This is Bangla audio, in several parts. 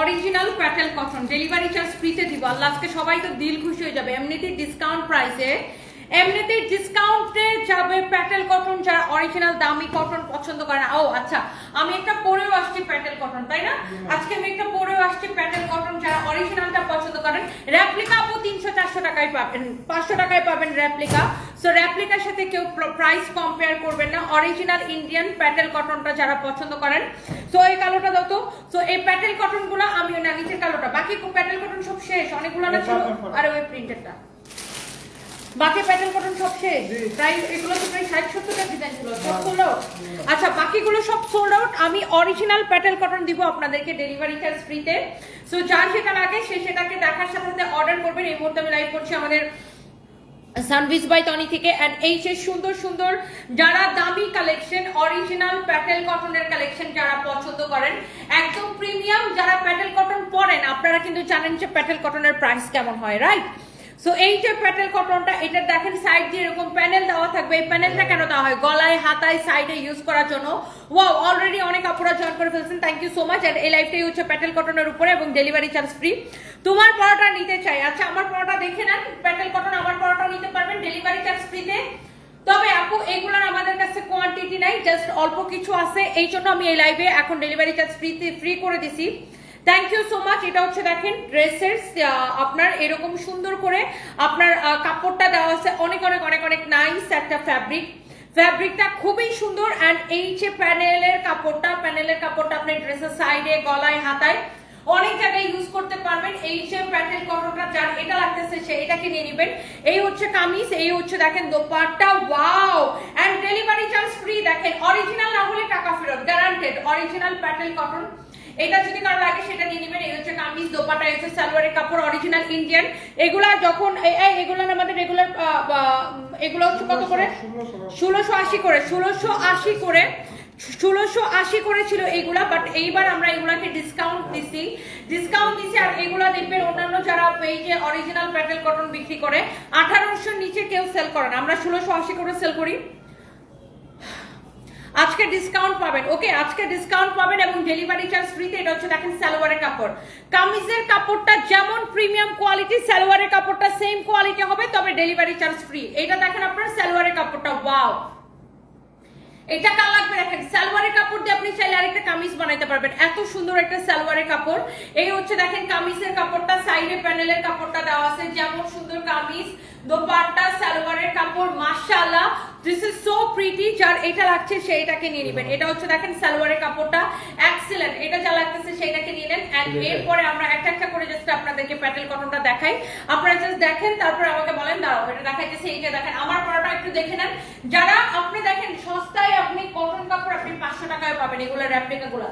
Original Patel cotton delivery charge ফ্রিতে দিব। আল্লাহ আজকে সবাই তো দিল খুশি হয়ে যাবে। এমনিতেই ডিসকাউন্ট প্রাইসে এমনিতেই ডিসকাউন্টে যাবে প্যাটেল কটন যারা অরিজিনাল দামি কটন পছন্দ করে না। ও আচ্ছা আমি একটা পরেও আসছি প্যাটেল কটন তাই না? আজকে আমি একটা পরেও আসছি প্যাটেল কটন যারা অরিজিনালটা পছন্দ করেন। র্যাপ্লিকা আপু তিনশো চারশো টাকায় পাবেন পাঁচশো টাকায় পাবেন র্যাপ্লিকা সো র্যাপ্লিকার সাথে কেউ প্রাইস কম্পেয়ার করবেন না। অরিজিনাল ইন্ডিয়ান প্যাটেল কটনটা যারা পছন্দ করেন। সো এই কালোটা দাও তো। সো এই প্যাটেল কটনগুলো আমি না নিচের কালোটা। বাকি প্যাটেল কটন সব শেষ। অনেকগুলো না ছিল? আর ওই প্রিন্টেডটা বাকি প্যাটেল কটন সব শেষ। প্রায় এগুলো তো প্রায় ষাট, সত্তরটা ডিজাইন ছিল আচ্ছা বাকিগুলো সব সোল্ড আউট আমি অরিজিনাল প্যাটেল কটন দিব আপনাদেরকে ডেলিভারি চার্জ ফ্রিতে সো যার যেটা লাগে, সে সেটাকে দেখার সাথে সাথে অর্ডার করবেন। এই মুহূর্তে আমি লাইভ করছি আমাদের সানভিস বাই টনি থেকে। এন্ড এই যে সুন্দর সুন্দর যারা দামি কালেকশন অরিজিনাল প্যাটেল কটনের কালেকশন যারা পছন্দ করেন, একদম প্রিমিয়াম যারা প্যাটেল কটন পরেন, আপনারা কিন্তু জানেন যে প্যাটেল কটনের প্রাইস কেমন হয় রাইট সো এই যে প্যাটেল কটনটা এটা দেখেন সাইড দিয়ে এরকম প্যানেল দেওয়া থাকবে। এই প্যানেলটা কেন দেওয়া হয়? গলায়, হাতায় সাইডে ইউজ করার জন্য। ওয়াও অলরেডি অনেক আপুরা জয়েন করে ফেলছেন। Thank you so much and এই লাইফটাই হচ্ছে প্যাটেল কটনের উপরে এবং ডেলিভারি চার্জ ফ্রি তোমার পরোটা নিতে চাই। আচ্ছা আমার পরোটা দেখে নেন। প্যাটেল কটন আমার পরোটা নিতে পারবেন ডেলিভারি চার্জ ফ্রিতে তবে আপু এগুলোর আমাদের কাছে কোয়ান্টিটি নাই জাস্ট অল্প কিছু আছে। এই জন্য আমি এই লাইভে এখন ডেলিভারি চার্জ ফ্রিতে ফ্রি করে দিছি। থ্যাংক ইউ সো মাচ এটা হচ্ছে দেখেন ড্রেসের আপনার এরকম সুন্দর করে আপনার কাপড়টা দেওয়া আছে। অনেক অনেক অনেক অনেক নাইস একটা ফ্যাব্রিক ফ্যাব্রিকটা খুবই সুন্দর অ্যান্ড এই যে প্যানেলের কাপড়টা প্যানেলের কাপড়টা আপনি ড্রেসের সাইডে গলায়, হাতায় অনেক জায়গায় ইউজ করতে পারবেন। এই যে প্যাটেল কটনটা যার এটা লাগতেছে, সে এটাকে নিয়ে নেবেন। এই হচ্ছে কামিজ, এই হচ্ছে দেখেন dupatta. Wow and delivery charge free দেখেন। অরিজিনাল না হলে টাকা ফেরত গ্যারান্টেড অরিজিনাল প্যাটেল কটন এটা যদি কারও লাগে, সেটা নিয়ে নেবেন। এই হচ্ছে কামিজ, দোপাটা, এই হচ্ছে সালোয়ারের কাপড় অরিজিনাল ইন্ডিয়ান এগুলা যখন এই- এই এগুলো আমাদের রেগুলার এগুলো হচ্ছে কত করে? ষোলোশো আশি করে, ষোলোশো আশি করে, ষোলোশো আশি করে ছিল এইগুলা বাট এইবার আমরা এগুলাকে ডিসকাউন্ট দিছি। ডিসকাউন্ট দিছি, আর এগুলা দেখবেন অন্যান্য যারা পেজে অরিজিনাল প্যাটেল কটন বিক্রি করে, আঠারোশোর নিচে কেউ সেল করে না। আমরা ষোলোশো আশি করে সেল করি। আজকে ডিসকাউন্ট পাবেন। ওকে আজকে ডিসকাউন্ট পাবেন এবং ডেলিভারি চার্জ ফ্রিতে এটা হচ্ছে দেখেন সালোয়ারের কাপড়। কামিজের কাপড়টা যেমন প্রিমিয়াম কোয়ালিটি সালোয়ারের কাপড়টা সেম কোয়ালিটি হবে, তবে ডেলিভারি চার্জ ফ্রি এটা দেখেন আপনার, সালোয়ারের কাপড়টা ওয়াও এটা কার লাগবে দেখেন? সালোয়ারের কাপড় দিয়ে আপনি চাইলে আরেকটা কামিজ বানাইতে পারবেন। এত সুন্দর একটা সালোয়ারের কাপড়। এই হচ্ছে দেখেন কামিজের কাপড়টা সাইডে প্যানেলের কাপড়টা দেওয়া আছে। যেমন সুন্দর কামিজ দোপাট্টা সালোয়ারের কাপড় মাশাআল্লাহ। দিস ইজ সো প্রিটি যার এটা লাগছে সেইটাকে নিয়ে নেবেন। এটা হচ্ছে দেখেন সালোয়ারের কাপড়টা। এক্সেলেন্ট এটা যা লাগতেছে সেইটাকে নিয়ে নেন। এন্ড এরপরে আমরা একটা একটা করে জাস্ট আপনাদেরকে প্যাটেল কটনটা দেখাই। আপনারা জাস্ট দেখেন তারপর আমাকে বলেন দাঁড়াও এটা দেখাইতেছে। এইটা দেখেন আমার পড়াটা একটু দেখে নেন। যারা আপনি দেখেন সস্তায় আপনি কটন কাপড় আপনি পাঁচশো টাকায় পাবেন এগুলো র্যাপ্লিকা গুলা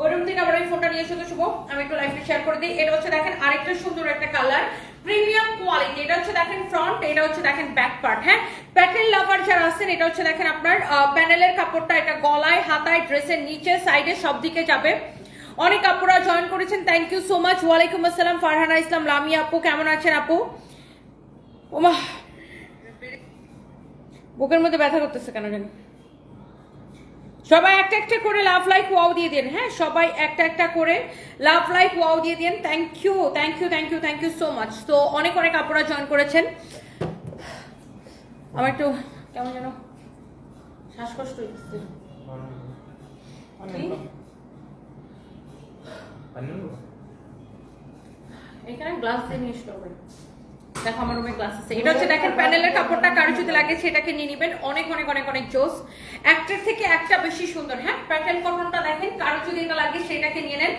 ওইরকম থেকে আবার এই ফোনটা নিয়ে এসে তো শুভ। আমি একটু লাইফে শেয়ার করে দিই। এটা হচ্ছে দেখেন আরেকটা সুন্দর একটা কালার প্রিমিয়াম কোয়ালিটি এটা হচ্ছে দেখেন ফ্রন্ট এটা হচ্ছে দেখেন ব্যাক পার্ট হ্যাঁ? প্যাটেল লাভার যারা আছেন, এটা হচ্ছে দেখেন আপনার প্যানেলের কাপড়টা, এটা গলায়, হাতায় ড্রেসের নিচে সাইডে সব দিকে যাবে। অনেক আপুরা জয়েন করেছেন থ্যাংক ইউ সো মাচ ওয়ালাইকুম আসসালাম, ফারহানা ইসলাম লামিয়া আপু, কেমন আছেন আপু? ওমা, বুকের মধ্যে ব্যথা করতেছে কেন জানি। সবাই একটা একটা করে লাভ লাইক ওয়াও দিয়ে দেন হ্যাঁ? সবাই একটা একটা করে লাভ লাইক ওয়াও দিয়ে দেন। Thank you thank you thank you thank you so much তো অনেক অনেক আপুরা জয়েন করেছেন। আমার একটু কেমন যেন শ্বাসকষ্ট হচ্ছে। এখানে গ্লাস দিয়ে নিয়ে আসতে দেখো আমার রুমে গ্লাস আছে। এটা হচ্ছে দেখেন প্যানেলের কাপড়টা, কারও যদি লাগে সেটাকে নিয়ে নেবেন। অনেক অনেক অনেক অনেক জোস। একটার থেকে একটা বেশি সুন্দর হ্যাঁ? দেখেন, কারও যদি এটা লাগে সেটাকে নিয়ে নেন।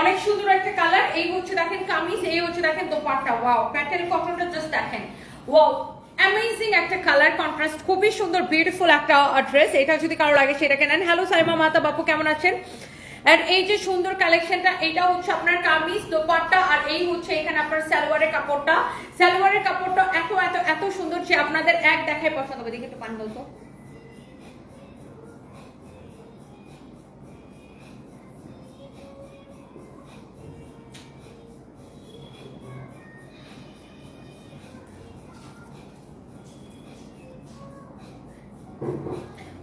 অনেক সুন্দর একটা কালার এই হচ্ছে দেখেন কামিজ, এই হচ্ছে দেখেন দোপাট্টা। ওয়াও প্যাটেল কটনটা জাস্ট দেখেন। ওয়াও অ্যামেজিং একটা কালার কন্ট্রাস্ট খুবই সুন্দর বিউটিফুল একটা ড্রেস এটা যদি কারও লাগে সেটাকে নেন। হ্যালো সাইমা, মাতা বাপু, কেমন আছেন? আর এই যে সুন্দর কালেকশনটা এটা হচ্ছে আপনার কামিজ, দোপাট্টা, আর এই হচ্ছে এখানে আপনার সালোয়ারের কাপড়টা। সালোয়ারের কাপড়টা এত এত এত সুন্দর যে আপনাদের এক দেখায় পছন্দ হবে। দেখি একটু পান বলতো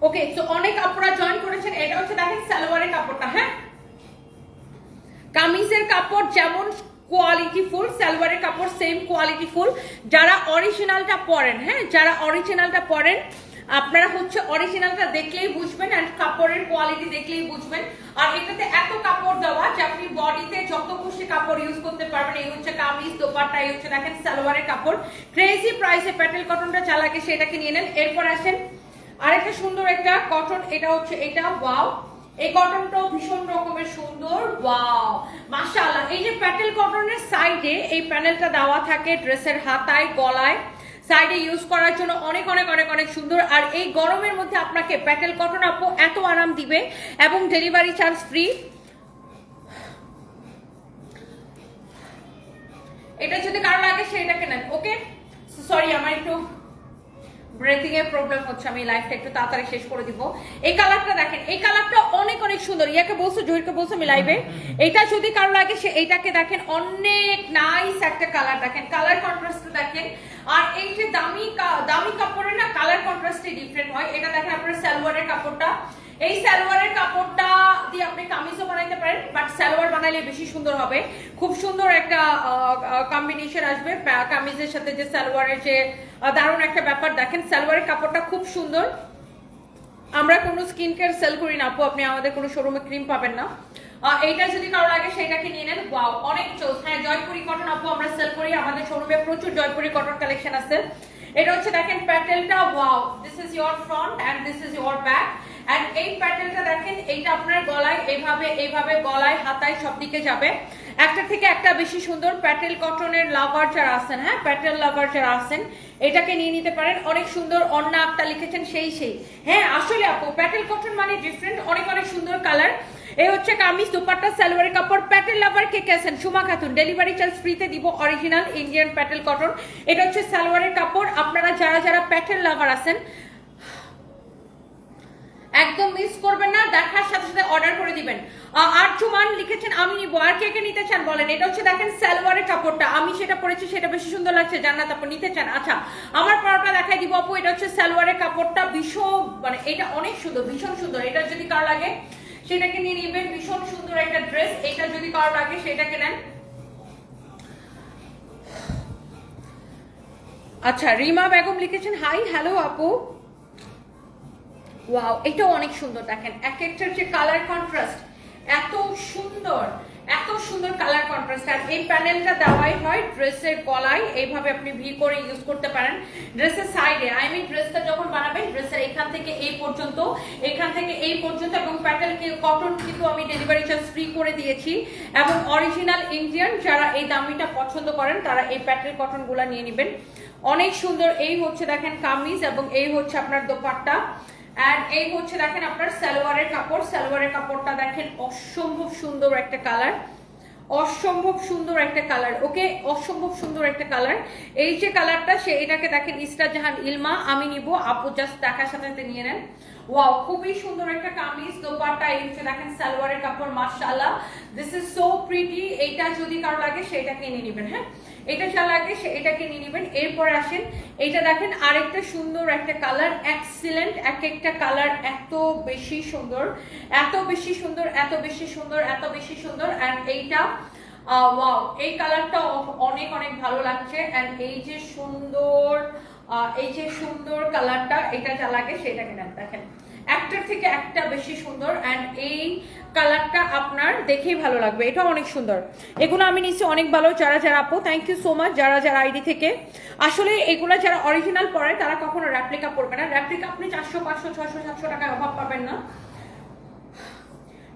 ওকে তো অনেক আপুরা জয়েন করেছেন, এটা হচ্ছে দেখেন সালোয়ারের কাপড়টা হ্যাঁ? কামিজের কাপড় যেমন কোয়ালিটি ফুল সালোয়ারের কাপড় সেম কোয়ালিটি ফুল যারা অরিজিনালটা পরেন হ্যাঁ যারা অরিজিনালটা পরেন, আপনারা হচ্ছে অরিজিনালটা দেখলেই বুঝবেন আর কাপড়ের কোয়ালিটি দেখলেই বুঝবেন। আর এটাতে এত কাপড় দেওয়া যে আপনি বডিতে যত খুশি কাপড় ইউজ করতে পারবেন। এই হচ্ছে কামিজ, দোপাট্টা, এই হচ্ছে দেখেন সালোয়ারের কাপড়। ক্রেজি প্রাইসে প্যাটেল কটনটা চালাকে সেটাকে নিয়ে নেন। এরপর আসেন আরেকটা সুন্দর একটা কটন এটা হচ্ছে, এটা ওয়াও এই কটনটাও ভীষণ রকমের সুন্দর ওয়াও মাশাআল্লাহ, এই যে প্যাটেল কটনের সাইডে এই প্যানেলটা দেওয়া থাকে ড্রেসের হাতায়, গলায়। সাইডে ইউজ করার জন্য অনেক অনেক অনেক অনেক সুন্দর। আর এই গরমের মধ্যে আপনাকে প্যাটেল কটন আপু এত আরাম দিবে এবং ডেলিভারি চার্জ ফ্রি এটা যদি কারও লাগে, সেটাকে নেন ওকে সরি আমার একটু ব্রেথিং এর প্রবলেম হচ্ছে আমি লাইফটা একটু তাড়াতাড়ি শেষ করে দিব। এই কালারটা দেখেন এই কালারটা অনেক অনেক সুন্দর। ইয়াকে বলছো জহিরকে বলছো আমি লাইভে এটা যদি কারও লাগে সে এটাকে দেখেন অনেক নাইস একটা কালার দেখেন। কালার কন্ট্রাস্ট দেখেন। আর এই যে দামি দামি কাপড়ে না কালার কন্ট্রাস্টে ডিফারেন্ট হয়। এটা দেখেন আপনার সালোয়ারের কাপড়টা। এই সালোয়ারের কাপড়টা দিয়ে আপনি কামিজও বানাইতে পারেন বাট সালোয়ার বানাইলে বেশি সুন্দর হবে। খুব সুন্দর একটা কম্বিনেশন আসবে কামিজের সাথে যে সালোয়ারের যে দারুণ একটা ব্যাপার। দেখেন, সালোয়ারের কাপড়টা খুব সুন্দর। আমরা কোনো স্কিন কেয়ার সেল করি না, আপু। আপনি আমাদের কোনো শোরুমে ক্রিম পাবেন না। এইটা যদি কারও লাগে সেটাকে নিয়ে নেন। ওয়াও অনেক চোস হ্যাঁ জয়পুরি কটন আপু, আমরা সেল করি। আমাদের শোরুমে প্রচুর জয়পুরি কটন কালেকশন আছে। এটা হচ্ছে, দেখেন প্যাটেলটা wow this is your front and this is your back and এই প্যাটেলটা দেখেন, এইটা আপনার গলায় এইভাবে এইভাবে গলায়, হাতায় সব দিকে যাবে। একটা থেকে একটা বেশি সুন্দর প্যাটেল কটনের লাভার যারা আছেন হ্যাঁ প্যাটেল লাভার যারা আছেন, এটাকে নিয়ে নিতে পারেন। অনেক সুন্দর অন্না আক্তা লিখেছেন সেই সেই। হ্যাঁ আসলে আপু, প্যাটেল কটন মানে ডিফারেন্ট অনেক অনেক সুন্দর কালার এই হচ্ছে কামিজ, দুপাট্টা, সালোয়ারের কাপড়। প্যাটেল লাভার কে কেছেন সুমা খাতুন ডেলিভারি চার্জ ফ্রিতে দিব অরিজিনাল ইন্ডিয়ান প্যাটেল কটন। এটা হচ্ছে সালোয়ারের কাপড়। আপনারা যারা যারা প্যাটেল লাভার আছেন একদম মিস করবেন না দেখার সাথে সাথে অর্ডার করে দিবেন। আহ, আরজুমান লিখেছেন আমি নিব। আর কে কে নিতে চান বলেন? এটা হচ্ছে দেখেন সালোয়ারের কাপড়টা আমি সেটা পরেছি সেটা বেশি সুন্দর লাগছে। জান্নাত আপু নিতে চান? আচ্ছা আমার পরোটা দেখাই দিব আপু। এটা হচ্ছে সালোয়ারের কাপড়টা ভীষণ মানে এটা অনেক সুন্দর ভীষণ সুন্দর। এটা যদি কারও লাগে সেটাকে নিয়ে নিবেন। ভীষণ সুন্দর একটা ড্রেস এটা যদি কারও লাগে সেটাকে নেন। আচ্ছা রিমা বেগম লিখেছেন হাই হ্যালো আপু। ওয়াও এটাও অনেক সুন্দর, দেখেন, এক একটার যে কালার কন্ট্রাস্ট এত সুন্দর এত সুন্দর কালার কন্ট্রাস্ট আর এই প্যানেলটা দেওয়াই হয় ড্রেসের গলায়, এইভাবে আপনি ভি করে ইউজ করতে পারেন। ড্রেসের সাইডে আই মিন ড্রেসটা যখন বানাবেন ড্রেসের এখান থেকে এই পর্যন্ত, এখান থেকে এই পর্যন্ত, এবং প্যাটেলকে কটন কিন্তু আমি ডেলিভারি চার্জ ফ্রি করে দিয়েছি। এবং অরিজিনাল ইন্ডিয়ান যারা এই দামিটা পছন্দ করেন, তারা এই প্যাটেল কটনগুলো নিয়ে নেবেন। অনেক সুন্দর, এই হচ্ছে দেখেন কামিজ, এবং এই হচ্ছে আপনার দোপাট্টা। অ্যান্ড এই হচ্ছে দেখেন আপনার সালোয়ারের কাপড়। সালোয়ারের কাপড়টা দেখেন অসম্ভব সুন্দর একটা কালার অসম্ভব সুন্দর একটা কালার ওকে অসম্ভব সুন্দর একটা কালার এই যে কালারটা সে এটাকে দেখেন ইস্টার জাহান ইলমা, আমি নিব। আপু জাস্ট দেখার সাথে নিয়ে নেন। ওয়াও খুবই সুন্দর একটা কামিজ, দোপাট্টা, এই হচ্ছে দেখেন সালোয়ারের কাপড়, মাশাআল্লাহ। দিস ইজ সো প্রিটি এইটা যদি কারও লাগে সেটাকে নিয়ে নেবেন হ্যাঁ? এটা লাগে সে এটাকে নিয়ে নেবেন। এরপর আসেন এইটা দেখেন আরেকটা সুন্দর একটা কালার এক্সিলেন্ট এক একটা কালার, এত বেশি সুন্দর, এত বেশি সুন্দর, এত বেশি সুন্দর, এত বেশি সুন্দর অ্যান্ড এইটা এই কালারটা অনেক অনেক ভালো লাগছে অ্যান্ড এই যে সুন্দর এই যে সুন্দর কালারটা, এটা যা লাগে সেটাকে দেখেন। একটার থেকে একটা বেশি সুন্দর অ্যান্ড এই কালারটা আপনার দেখেই ভালো লাগবে। এটা অনেক সুন্দর। এগুলো আমি নিচ্ছি অনেক ভালো। যারা যারা আপু থ্যাংক ইউ সো মাচ যারা যারা আইডি থেকে। আসলে এগুলো যারা অরিজিনাল পরে, তারা কখনো র্যাপ্লিকা পড়বে না। র্যাপ্লিকা আপনি চারশো, পাঁচশো ছশো সাতশো টাকায় অভাব পাবেন না।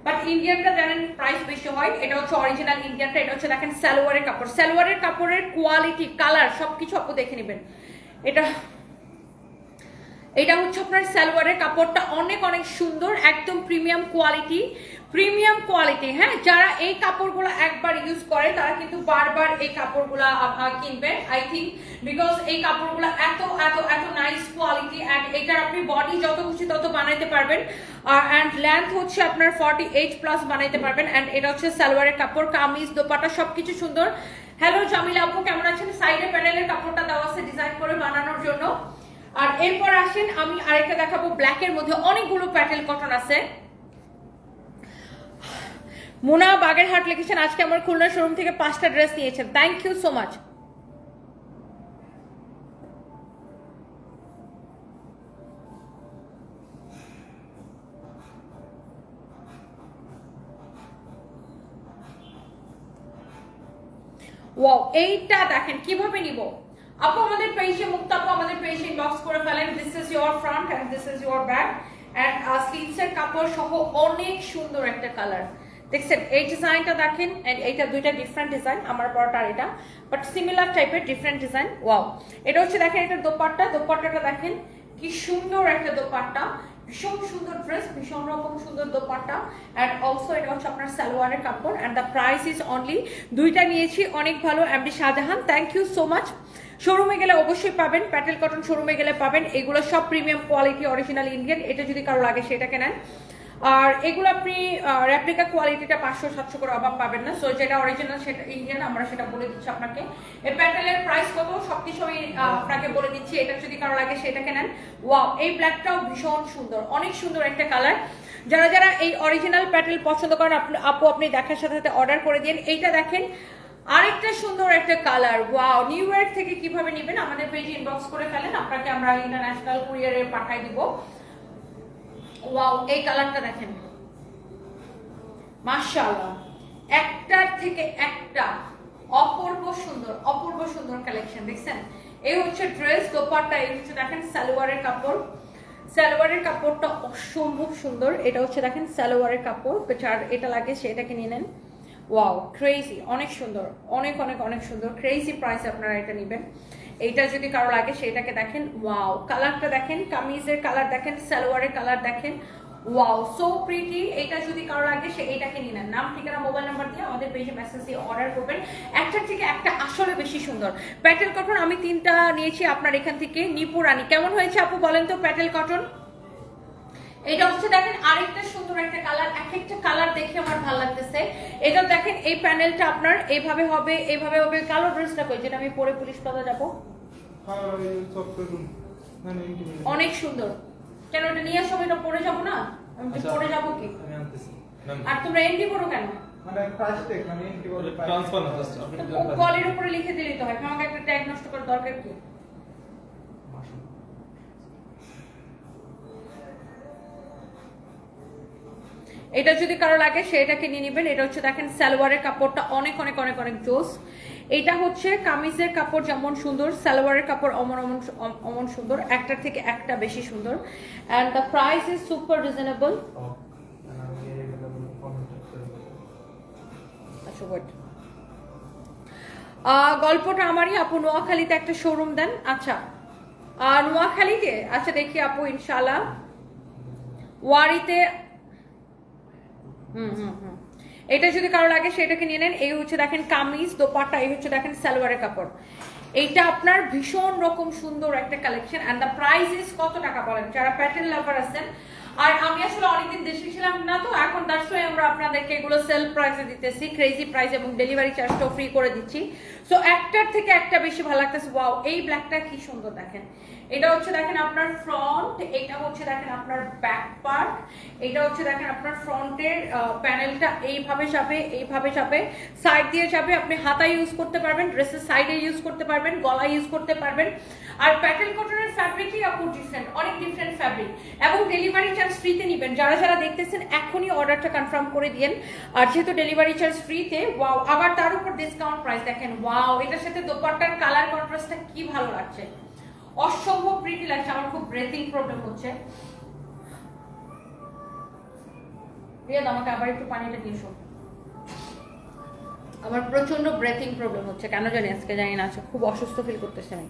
বাট ইন্ডিয়ানটা জানেন প্রাইস বেশি হয়। এটা হচ্ছে অরিজিনাল ইন্ডিয়ানটা এটা হচ্ছে দেখেন সালোয়ারের কাপড়। সালোয়ারের কাপড়ের কোয়ালিটি কালার সবকিছু আপু দেখে নেবেন। এটা এটা হচ্ছে আপনার সালোয়ারের কাপড়টা অনেক অনেক সুন্দর, একদম প্রিমিয়াম কোয়ালিটি প্রিমিয়াম কোয়ালিটি হ্যাঁ? যারা এই কাপড়গুলো একবার ইউজ করে, তারা কিন্তু বারবার এই কাপড়গুলো কিনবে। আই থিঙ্ক বিকজ এই কাপড়গুলো এত এত এত নাইস কোয়ালিটি অ্যান্ড এটার আপনি বডি যত খুশি তত বানাইতে পারবেন। আর অ্যান্ড লেন্থ হচ্ছে আপনার ফর্টি এইট প্লাস বানাইতে পারবেন। অ্যান্ড এটা হচ্ছে সালোয়ারের কাপড়, কামিজ, দোপাটা, সবকিছু সুন্দর। হ্যালো জামিলা আপু, কেমন আছেন? সাইডে প্যানেলের কাপড়টা দেওয়া আছে ডিজাইন করে বানানোর জন্য। আর এরপর আসেন, আমি আরেকটা দেখাবো ব্ল্যাকের মধ্যে অনেকগুলো প্যাটেল কটন আছে। মুনা বাগেরহাট লিখেছেন, আজকে আমার খুলনা শোরুম থেকে পাঁচটা ড্রেস নিয়েছেন। Thank you so much wow এইটা দেখেন, কীভাবে নিব? আপু, আমাদের পেজে মুক্ত আপু আমাদের পেজে ইনবক্স করে ফেলেন। This is your front and this is your back and sleeves এর কাপড় সহ অনেক সুন্দর একটা কালার দেখছেন, এই ডিজাইনটা দেখেন এন্ড এইটা দুইটা ডিফারেন্ট ডিজাইন আমার পরটা আর এটা বাট সিমিলার টাইপের ডিফারেন্ট ডিজাইন ওয়াও এটা হচ্ছে দেখেন এটা দোপাট্টা, দোপাট্টাটা দেখেন, কি সুন্দর একটা দোপাট্টা, ভীষণ সুন্দর ড্রেস ভীষণ রকম সুন্দর দোপাট্টা অ্যান্ড অলসো এটা হচ্ছে আপনার সালোয়ারের কাপড় and the price is only দুইটা নিয়েছি, অনেক ভালো MD Shahjahan thank you so much শোরুমে গেলে অবশ্যই পাবেন প্যাটেল কটন শোরুমে গেলে পাবেন, এগুলো সব প্রিমিয়াম কোয়ালিটি অরিজিনাল ইন্ডিয়ান এটা যদি কারও লাগে সেটাকে নেন। আর এগুলো আপনি রেপ্লিকা কোয়ালিটিটা পাঁচশো, সাতশো করে অভাব পাবেন না। সো যেটা অরিজিনাল সেটা ইন্ডিয়ান আমরা সেটা বলে দিচ্ছি আপনাকে। এই প্যাটেলের প্রাইস কত? সবকিছু আমি আপনাকে বলে দিচ্ছি। এটা যদি কারও লাগে, সেটাকে নেন। ওয়াও এই ব্ল্যাকটাও ভীষণ সুন্দর। অনেক সুন্দর একটা কালার যারা যারা এই অরিজিনাল প্যাটেল পছন্দ করেন আপু, আপনি দেখার সাথে সাথে অর্ডার করে দিন। এইটা দেখেন, আরেকটা সুন্দর একটা কালার ওয়াও নিউ ইয়র্ক থেকে কীভাবে নেবেন, আমাদের পেজে ইনবক্স করে ফেলেন। আপনাকে আমরা ইন্টারন্যাশনাল কুরিয়ারে পাঠাই দিব। ওয়াও, এই কালারটা দেখেন। মাশাআল্লাহ। একটার থেকে একটা অপূর্ব সুন্দর অপূর্ব সুন্দর কালেকশন দেখছেন? এই হচ্ছে ড্রেস দোপাট্টা, এই হচ্ছে দেখেন সালোয়ারের কাপড়। সালোয়ারের কাপড়টা অসম্ভব সুন্দর। এটা হচ্ছে দেখেন সালোয়ারের কাপড় যার এটা লাগে সেটাকে নিয়ে নেন। ওয়াও ক্রেজি অনেক সুন্দর, অনেক অনেক অনেক সুন্দর ক্রেজি প্রাইস আপনারা এটা নেবেন। এইটা যদি কারও লাগে, সেটাকে দেখেন ওয়াও কালারটা দেখেন, কামিজের কালার দেখেন, সালোয়ারের কালার দেখেন ওয়াও সো প্রিটি এটা যদি কারও লাগে, সে এটাকে নিয়ে নেন। নাম, ঠিকানা মোবাইল নাম্বার দিয়ে আমাদের পেজে মেসেজ দিয়ে অর্ডার করবেন। একটার থেকে একটা আসলে বেশি সুন্দর। প্যাটেল কটন আমি তিনটা নিয়েছি আপনার এখান থেকে। নিপুরানি কেমন হয়েছে আপু বলেন তো প্যাটেল কটন এটা হচ্ছে দেখেন আরেকটা সুন্দর একটা কালার এক একটা কালার দেখে আমার ভালো লাগতেছে। এটা দেখেন, এই প্যানেলটা আপনার এইভাবে হবে এইভাবে হবে। কালো ড্রেসটা কই যেটা আমি পরে পুলিশ পাতা যাব। অনেক সুন্দর। কেন এটা নিয়ে আসো এটা পরে যাব না? আমি তো পরে যাব কি? আর তোমরা করো কেন? মানে মানে কলের উপরে লিখে তো হয় আমাকে একটা ট্যাগ নষ্ট করার দরকার কি? এটা যদি কারও লাগে সেটাকে নিয়ে নেবেন। এটা হচ্ছে দেখেন সালোয়ারের কাপড়টা অনেক অনেক অনেক অনেক জোস। এটা হচ্ছে কামিজের কাপড় যেমন সুন্দর, সালোয়ারের কাপড় অমন অমন অমন সুন্দর, একটার থেকে একটা বেশি সুন্দর। And the price is super reasonable গল্পটা আমারই, আপু নোয়াখালীতে একটা শোরুম দেন। আচ্ছা আর নোয়াখালীতে আচ্ছা দেখি আপু ইনশাল্লাহ ওয়ারিতে হুম হুম। এটা যদি কারও লাগে, সেটাকে নিয়ে নেন। এই হচ্ছে দেখেন কামিজ, দোপাট্টা, এই হচ্ছে দেখেন সালোয়ারের কাপড়। এইটা আপনার ভীষণ রকম সুন্দর একটা collection and the price is কত টাকা বলেন? যারা প্যাটার্ন লাভার আছেন, আর আমি আসলে অনেকদিন দেশে ছিলাম না তো, এখন তার সঙ্গে আমরা আপনাদেরকে এগুলো সেল প্রাইসে দিতেছি ক্রেজি প্রাইস এবং ডেলিভারি চার্জটাও ফ্রি করে দিচ্ছি। সো একটার থেকে একটা বেশি ভালো লাগতেছে। ওয়াও এই ব্ল্যাকটা কি সুন্দর দেখেন। এটা হচ্ছে দেখেন আপনার ফ্রন্ট এটা হচ্ছে দেখেন আপনার ব্যাক পার্ট এটা হচ্ছে দেখেন আপনার ফ্রন্টের প্যানেলটা এইভাবে যাবে এইভাবে যাবে। সাইড দিয়ে যাবে, আপনি হাতা ইউজ করতে পারবেন ড্রেসের সাইডে ইউজ করতে পারবেন গলা ইউজ করতে পারবেন। আর প্যাটেল কটনের ফ্যাব্রিকই আপু ডিফারেন্ট অনেক ডিফারেন্ট ফ্যাব্রিক এবং ডেলিভারি চার্জ ফ্রিতে নেবেন। যারা যারা দেখতেছেন, এখনই অর্ডারটা কনফার্ম করে দিন আর যেহেতু ডেলিভারি চার্জ ফ্রিতে ওয়াও আবার তার উপর ডিসকাউন্ট প্রাইস দেখেন ওয়াও এটার সাথে দোপাট্টার কালার কন্ট্রাস্টটা কি ভালো লাগছে। অসম্ভব প্রিটি লাগছে, আমার খুব ব্রেথিং প্রবলেম হচ্ছে। রিয়াদ, আমাকে আবার একটু পানিটা দিয়ে আমার প্রচণ্ড ব্রেথিং প্রবলেম হচ্ছে, কেন জানি আজকে জানি না আচ্ছা খুব অসুস্থ ফিল করতেছে আমি।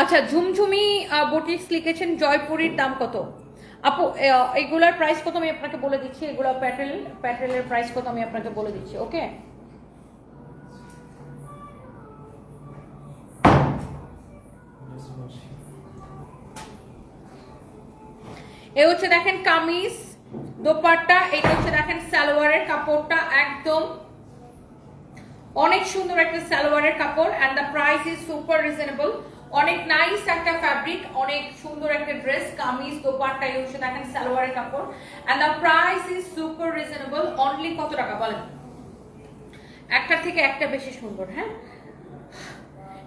আচ্ছা ঝুমঝুমি বুটিক্স লিখেছেন, জয়পুরীর দাম কত? আপু এগুলার প্রাইস কত আমি আপনাকে বলে দিচ্ছি? এগুলো প্যাটেল প্যাটেলের প্রাইস কত আমি আপনাকে বলে দিচ্ছি ওকে হচ্ছে দেখেন কামিজ, দোপাট্টা, এটা হচ্ছে দেখেন সালোয়ারের কাপড়টা, একদম অনেক সুন্দর একটা সালোয়ারের কাপড় and the price is super reasonable অনেক নাইস একটা ফ্যাব্রিক অনেক সুন্দর একটা ড্রেস কামিজ, দোপাট্টা, এই হচ্ছে দেখেন সালোয়ারের কাপড়। And the price is super reasonable only কত টাকা বলেন? একটা থেকে একটা বেশি সুন্দর হ্যাঁ?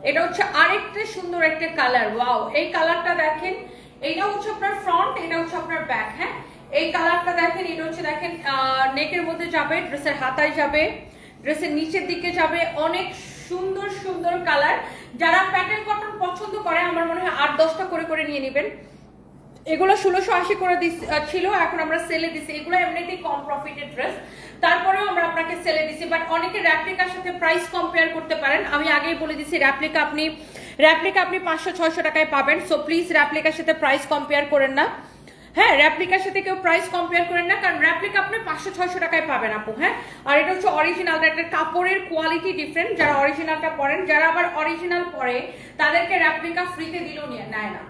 এটা হচ্ছে আরেকটা সুন্দর একটা কালার ওয়াও এই কালারটা দেখেন এটা হচ্ছে আপনার ফ্রন্ট এটা হচ্ছে আপনার ব্যাক হ্যাঁ? এই কালারটা দেখেন, এটা হচ্ছে দেখেন নেকের মধ্যে যাবে ড্রেসের হাতায় যাবে ড্রেসের নিচের দিকে যাবে, অনেক সুন্দর সুন্দর কালার যারা প্যাটার্ন কটন পছন্দ করে, আমার মনে হয় আট দশটা করে করে নিয়ে নেবেন। এগুলো ষোলোশো আশি করে ছিল, এখন আমরা সেলে দিছি। এগুলো এমনিতেই কম প্রফিটের ড্রেস তারপরেও আমরা আপনাকে সেলে দিছি বাট অনেকে র্যাপ্লিকার সাথে প্রাইস কম্পেয়ার করতে পারেন। আমি আগেই বলে দিছি র্যাপ্লিকা আপনি র্যাপ্লিকা আপনি পাঁচশো, ছয়শো টাকায় পাবেন সো প্লিজ র্যাপ্লিকার সাথে প্রাইস কম্পেয়ার করেন না। হ্যাঁ র্যাপ্লিকার সাথে কেউ প্রাইস কম্পেয়ার করেন না, কারণ র্যাপ্লিকা আপনি পাঁচশো, ছয়শো টাকায় পাবেন আপু হ্যাঁ? আর এটা হচ্ছে অরিজিনাল একটা কাপড়ের কোয়ালিটি ডিফারেন্ট যারা অরিজিনালটা পরেন, যারা আবার অরিজিনাল পরে, তাদেরকে র্যাপ্লিকা ফ্রিতে দিলেও নিয়ে নেয় না।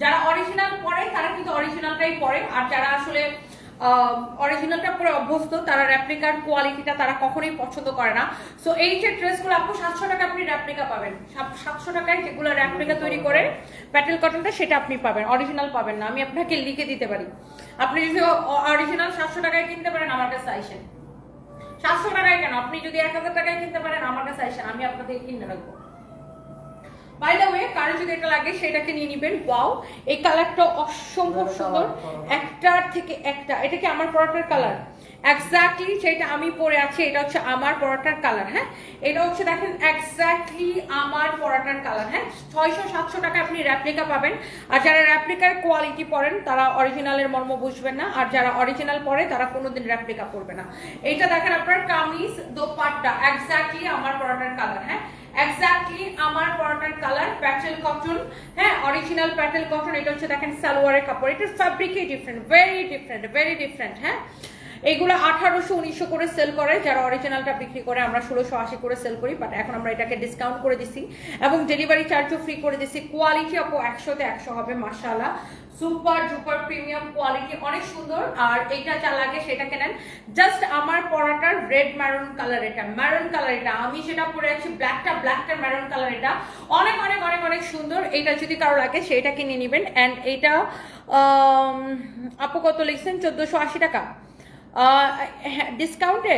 যারা অরিজিনাল পরে তারা কিন্তু অরিজিনালটাই পরে আর যারা আসলে অরিজিনালটা পরে অভ্যস্ত, তারা র্যাপ্লিকার কোয়ালিটিটা তারা কখনোই পছন্দ করে না। সো এই যে ড্রেসগুলো আপু, সাতশো টাকা আপনি র্যাপ্লিকা পাবেন। সাতশো টাকায় যেগুলো র্যাপ্লিকা তৈরি করে প্যাটেল কটনটা সেটা আপনি পাবেন। অরিজিনাল পাবেন না। আমি আপনাকে লিখে দিতে পারি। আপনি যদি অরিজিনাল সাতশো টাকায় কিনতে পারেন, আমার কাছে আইসেন। সাতশো টাকায় কেন? আপনি যদি এক হাজার টাকায় কিনতে পারেন, আমার কাছে আইসেন। আমি আপনাদের কিনে রাখব। বাই দ্য ওয়ে কারও যদি এটা লাগে সেটাকে নিয়ে নিবেন। ওয়াও এই কালারটা অসম্ভব সুন্দর। একটার থেকে একটা। এটা কি আমার পরোটার কালার? এক্স্যাক্টলি যেটা আমি পরে আছি এটা হচ্ছে আমার পরোটার কালার হ্যাঁ? এটা হচ্ছে দেখেন এক্স্যাক্টলি আমার পরোটার কালার হ্যাঁ? ছয়শো সাতশো টাকা আপনি র্যাপ্লিকা পাবেন। আর যারা র্যাপ্লিকার কোয়ালিটি পরেন তারা অরিজিনালের মর্ম বুঝবেন না। আর যারা অরিজিনাল পরে তারা কোনোদিন র্যাপ্লিকা পরবে না। এটা দেখেন আপনার কামিজ দোপাট্টা। এক্স্যাক্টলি আমার পরোটার কালার হ্যাঁ? এক্স্যাক্টলি আমার পরোটার কালার প্যাটেল কটন হ্যাঁ অরিজিনাল প্যাটেল কটন এটা হচ্ছে দেখেন সালোয়ারের কাপড়, এটা ফ্যাব্রিকই different very different very different হ্যাঁ? এগুলো আঠারোশো উনিশশো করে সেল করে। যারা অরিজিনালটা বিক্রি করে আমরা ষোলোশো আশি করে সেল করি বাট এখন আমরা এটাকে ডিসকাউন্ট করে দিছি। এবং ডেলিভারি চার্জও ফ্রি করে দিছি। কোয়ালিটি আপু একশোতে একশো হবে মার্শাল্লাহ সুপার ডুপার প্রিমিয়াম কোয়ালিটি অনেক সুন্দর। আর এইটা যা লাগে সেটা কেনেন জাস্ট আমার পরাটার রেড ম্যারুন কালার এটা। ম্যারুন কালার এটা। আমি সেটা পরে আছি ব্ল্যাকটা ব্ল্যাকটা ম্যারুন কালার এটা। অনেক অনেক অনেক অনেক সুন্দর। এটা যদি কারও লাগে সেটা কিনে নেবেন। অ্যান্ড আম, আপু কত লিখছেন? চোদ্দোশো আশি টাকা। ডিসকাউন্টে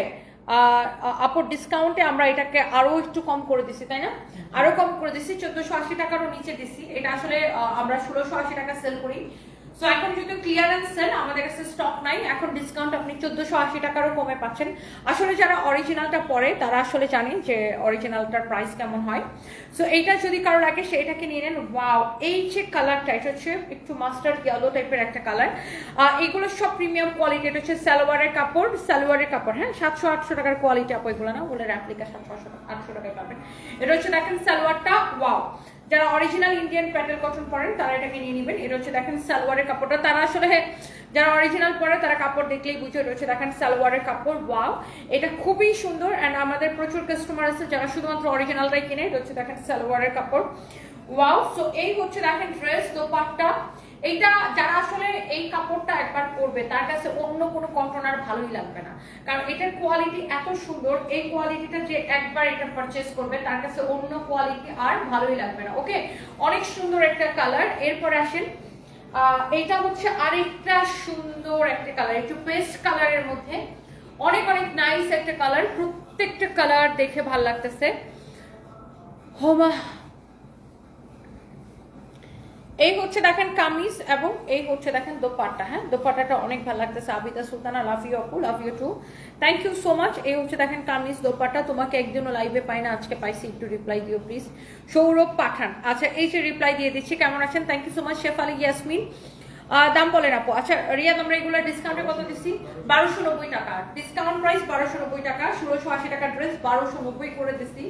আপর ডিসকাউন্টে আমরা এটাকে আরও একটু কম করে দিছি তাই না? আরও কম করে দিছি চোদ্দোশো আশি টাকারও নিচে দিছি। এটা আসলে আমরা ষোলোশো আশি টাকা সেল করি। সো এখন যদি ক্লিয়ারেন্স সেল আমাদের কাছে স্টক নাই, এখন ডিসকাউন্ট আপনি চোদ্দশো আশি টাকারও কমে পাচ্ছেন। আসলে যারা অরিজিনালটা পরে, তারা আসলে জানেন যে অরিজিনালটার প্রাইস কেমন হয়। সো এইটা যদি কারও লাগে সেটাকে নিয়ে নেন ওয়াও এই যে কালারটা এটা হচ্ছে একটু মাস্টার্ড ইয়েলো টাইপের একটা কালার এগুলো সব প্রিমিয়াম কোয়ালিটি এটা হচ্ছে সালোয়ারের কাপড় সালোয়ারের কাপড় হ্যাঁ সাতশো আটশো টাকার কোয়ালিটি আপু এগুলো না বলে র্যাপ্লিকা সাতশো আটশো টাকায় পাবেন। এটা হচ্ছে দেখেন সালোয়ারটা ওয়াও যারা অরিজিনাল ইন্ডিয়ান প্যাটেল কটন পরেন, তারা এটাকে নিয়ে নেবেন। এটা হচ্ছে দেখেন সালোয়ারের কাপড়টা। তারা আসলে যারা অরিজিনাল পরে, তারা কাপড় দেখলেই বুঝে এটা হচ্ছে দেখেন সালোয়ারের কাপড়। ওয়াও এটা খুবই সুন্দর অ্যান্ড আমাদের প্রচুর কাস্টমার আছে যারা শুধুমাত্র অরিজিনালটাই কেনে এটা হচ্ছে দেখেন সালোয়ারের কাপড়। ওয়াও সো এই হচ্ছে দেখেন ড্রেস দোপাট্টা। এইটা যারা আসলে এই কাপড়টা একবার পরবে, তার কাছে অন্য কোনো কটন আর ভালোই লাগবে না। কারণ এটার কোয়ালিটি এত সুন্দর, এই কোয়ালিটিটা যে একবার এটা পারচেস করবে, তার কাছে অন্য কোয়ালিটি আর ভালোই লাগবে না ওকে অনেক সুন্দর একটা কালার এরপর আসেন এইটা হচ্ছে আরেকটা সুন্দর একটা কালার একটু পেস্ট কালারের মধ্যে। অনেক অনেক নাইস একটা কালার প্রত্যেকটা কালার দেখে ভালো লাগতেছে। হোমা এই হচ্ছে দেখেন কামিজ এবং এই হচ্ছে দেখেন দোপাট্টা হ্যাঁ? দোপাট্টাটা অনেক ভালো লাগতেছে। আবিদা সুলতানা লাভ ইউ আপু love you too thank you so much এই হচ্ছে দেখেন কামিজ দোপাট্টা। তোমাকে একদিনও লাইভে পাই না। আজকে পাইছি, একটু রিপ্লাই দিও প্লিজ সৌরভ পাঠান। আচ্ছা এই যে রিপ্লাই দিয়ে দিচ্ছি, কেমন আছেন? Thank you so much Shefali Yasmin. দাম বলেন আপু। আচ্ছা রিয়াদ, আমরা এগুলো ডিসকাউন্টে কত দিচ্ছি? বারোশো নব্বই টাকা। ডিসকাউন্ট প্রাইস বারোশো নব্বই টাকা। ষোলোশো আশি টাকা ড্রেস বারোশো নব্বই করে দিচ্ছি।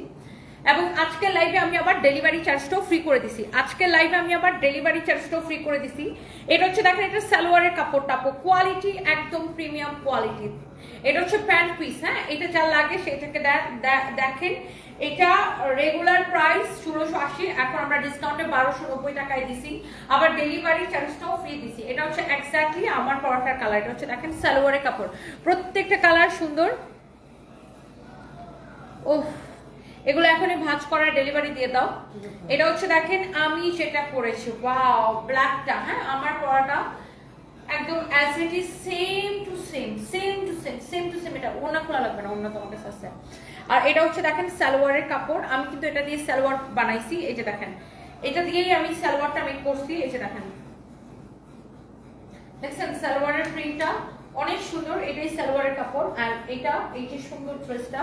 এবং আজকের লাইভে আমি আবার ডেলিভারি চার্জটাও ফ্রি করে দিছি। আজকের লাইভে আমি আবার ডেলিভারি চার্জটাও ফ্রি করে দিছি। এটা হচ্ছে দেখেন, এটা সালোয়ারের কাপড় টাপড় কোয়ালিটি একদম প্রিমিয়াম কোয়ালিটি এটা হচ্ছে প্যান্ট পিস হ্যাঁ? এটা যা লাগে সেটাকে দেখেন। এটা রেগুলার প্রাইস ষোলোশো আশি, এখন আমরা ডিসকাউন্টে বারোশো নব্বই টাকায় দিছি। আবার ডেলিভারি চার্জটাও ফ্রি দিছি। এটা হচ্ছে এক্স্যাক্টলি আমার পরাটার কালার এটা হচ্ছে দেখেন সালোয়ারের কাপড়। প্রত্যেকটা কালার সুন্দর। ওহ! এগুলো এখনই ভাঁজ করা ডেলিভারি দিয়ে দাও। এটা হচ্ছে দেখেন, আমি যেটা পরেছি ওয়াও ব্ল্যাকটা হ্যাঁ আমার পরাটা একদম as it is same to same same to same same to same এটা খোলা লাগবে না কাছে আছে। আর এটা হচ্ছে দেখেন, সালোয়ারের কাপড়, আমি কিন্তু এটা দিয়ে সালোয়ার বানাইছি, এই যে দেখেন, এটা দিয়েই আমি সালোয়ারটা মেক করছি, এই যে দেখেন। দেখছেন, সালোয়ারের প্রিন্টটা অনেক সুন্দর, এটাই সালোয়ারের কাপড়, আর এটা, এই যে সুন্দর ড্রেসটা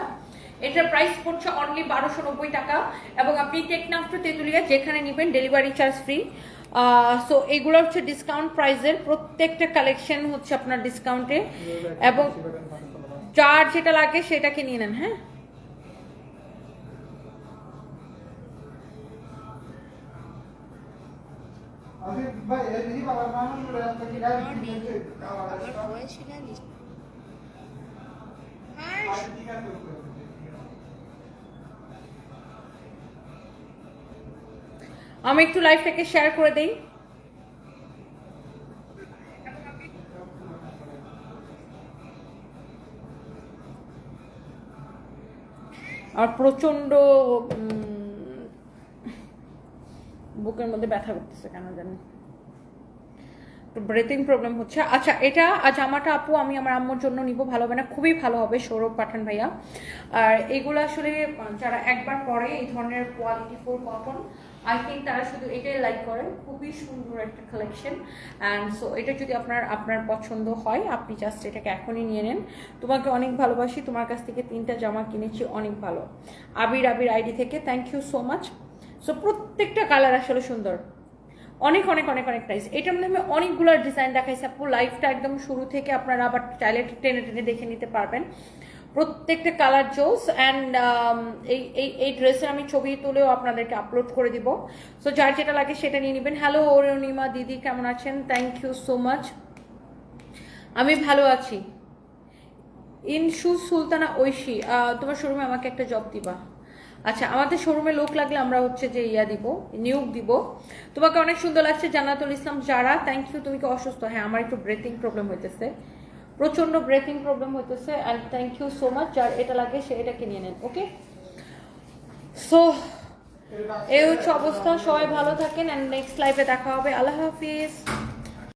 এটার প্রাইস পড়ছে অনলি বারোশো নব্বই টাকা এবং আপনি টেকনাফ টু তেঁতুলিয়া যেখানে নেবেন ডেলিভারি চার্জ ফ্রি সো এগুলো হচ্ছে ডিসকাউন্ট প্রাইসের প্রত্যেকটা কালেকশন হচ্ছে আপনার ডিসকাউন্টে এবং যার যেটা লাগে সেটাকে নিয়ে নেন হ্যাঁ ভাই এই দিদি বাবা মানুষ রাস্তা কি গাড়ি কিনতে কাওয়ার আমার রাস্তা বয়স না নি আর ঠিক আছে ঠিক আছে। আমি একটু লাইভটাকে শেয়ার করে দেই। আর প্রচণ্ড বুকের মধ্যে ব্যথা করতেছে, কেন জানি। ব্রেথিং প্রবলেম হচ্ছে। আচ্ছা এটা জামাটা আপু, আমি আমার আম্মুর জন্য নিব, ভালো হবে না, খুবই ভালো হবে, সৌরভ পাঠান ভাইয়া। আর এগুলো আসলে, যারা একবার পরে এই ধরনের quality for cotton I think তারা শুধু এটাই লাইক করেন খুবই সুন্দর একটা কালেকশন অ্যান্ড সো এটা যদি আপনার আপনার পছন্দ হয়, আপনি জাস্ট এটাকে এখনই নিয়ে নেন। তোমাকে অনেক ভালোবাসি, তোমার কাছ থেকে তিনটা জামা কিনেছি, অনেক ভালো। আবির আবির আইডি থেকে thank you so much so প্রত্যেকটা কালার আসলে সুন্দর। অনেক অনেক অনেক অনেক প্রাইস এটার মধ্যে আমি অনেকগুলো ডিজাইন দেখাইছি। আপু লাইফটা একদম শুরু থেকে আপনারা আবার চাইলে টেনে টেনে দেখে নিতে পারবেন। প্রত্যেকটা কালার জোস অ্যান্ড এই এই এই ড্রেসের আমি ছবি তুলেও আপনাদেরকে আপলোড করে দিব। সো যার যেটা লাগে সেটা নিয়ে নেবেন। হ্যালো অরুণিমা, দিদি, কেমন আছেন? থ্যাংক ইউ সো মাচ আমি ভালো আছি। ইনসু সুলতানা ঐশী তোমার শোরুমে আমাকে একটা জব দিবা। আচ্ছা আমাদের শোরুমে লোক লাগলে আমরা হচ্ছে যে ইয়া দিব, নিয়োগ দিব। তোমাকে অনেক সুন্দর লাগছে, জান্নাতুল ইসলাম যারা। থ্যাংক ইউ তুমি কি অসুস্থ? হ্যাঁ আমার একটু ব্রেথিং প্রবলেম হইতেছে। প্রচণ্ড ব্রেথিং প্রবলেম হইতেছে and thank you so much যার এটা লাগে সে এটা কিনে নেন ওকে সো এই হচ্ছে অবস্থা, সবাই ভালো থাকেন অ্যান্ড নেক্সট লাইফে দেখা হবে, আল্লাহ হাফিজ।